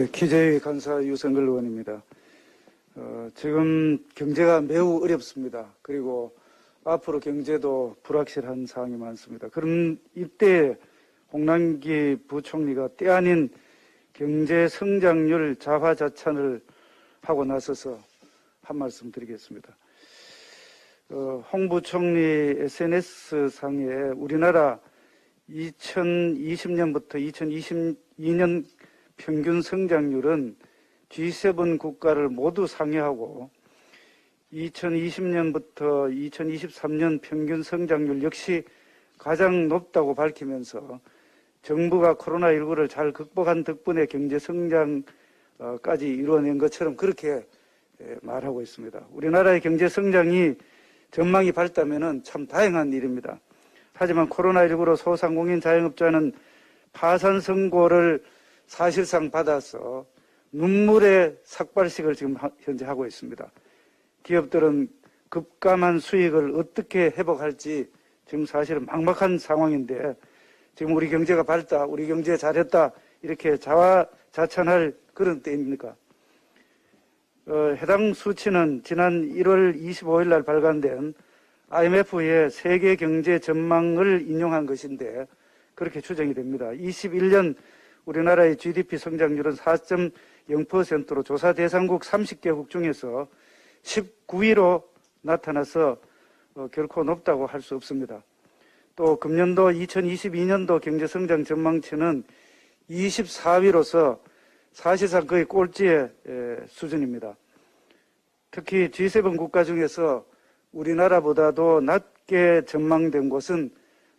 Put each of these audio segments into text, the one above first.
예, 기재위 간사 유성글 의원입니다. 어, 지금 경제가 매우 어렵습니다. 그리고 앞으로 경제도 불확실한 상황이 많습니다. 그런 이때 홍남기 부총리가 때 아닌 경제 성장률 자화자찬을 하고 나서서 한 말씀 드리겠습니다. 어, 홍 부총리 SNS상에 우리나라 2020년부터 2022년 평균 성장률은 G7 국가를 모두 상회하고 2020년부터 2023년 평균 성장률 역시 가장 높다고 밝히면서 정부가 코로나19를 잘 극복한 덕분에 경제 성장까지 이루어낸 것처럼 그렇게 예, 말하고 있습니다. 우리나라의 경제 성장이 전망이 밝다면 참 다행한 일입니다. 하지만 코로나19로 소상공인 자영업자는 파산 선고를 사실상 받아서 눈물의 삭발식을 지금 하- 현재 하고 있습니다. 기업들은 급감한 수익을 어떻게 회복할지 지금 사실은 막막한 상황인데 지금 우리 경제가 밝다, 우리 경제 잘했다 이렇게 자화 자찬할 그런 때입니까? 어, 해당 수치는 지난 1월 25일 날 발간된 IMF의 세계 경제 전망을 인용한 것인데 그렇게 추정이 됩니다. 21년 우리나라의 GDP 성장률은 4.0%로 조사 대상국 30개국 중에서 19위로 나타나서 어, 결코 높다고 할 수 없습니다. 또 금년도 2022년도 경제 성장 전망치는 24위로서 사실상 거의 꼴찌의 에, 수준입니다. 특히 G7 국가 중에서 우리나라보다도 낮게 전망된 곳은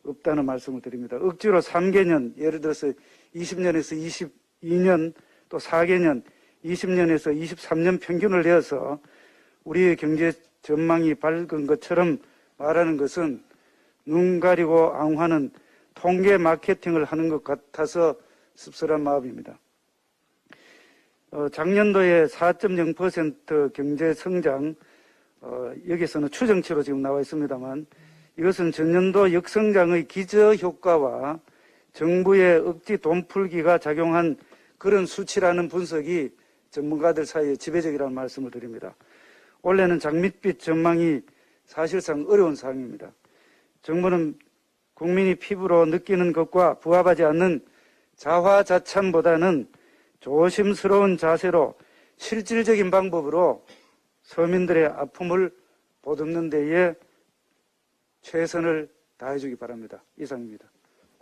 없다는 말씀을 드립니다. 억지로 3개년, 예를 들어서 20년에서 22년, 또 4개년, 20년에서 23년 평균을 내어서 우리의 경제 전망이 밝은 것처럼 말하는 것은 눈 가리고 앙화는 통계 마케팅을 하는 것 같아서 씁쓸한 마음입니다. 어, 작년도에 4.0% 경제 성장, 어, 여기서는 추정치로 지금 나와 있습니다만 이것은 전년도 역성장의 기저 효과와 정부의 억지 돈풀기가 작용한 그런 수치라는 분석이 전문가들 사이에 지배적이라는 말씀을 드립니다. 올해는 장밋빛 전망이 사실상 어려운 상황입니다. 정부는 국민이 피부로 느끼는 것과 부합하지 않는 자화자찬보다는 조심스러운 자세로 실질적인 방법으로 서민들의 아픔을 보듬는 데에 최선을 다해주기 바랍니다. 이상입니다.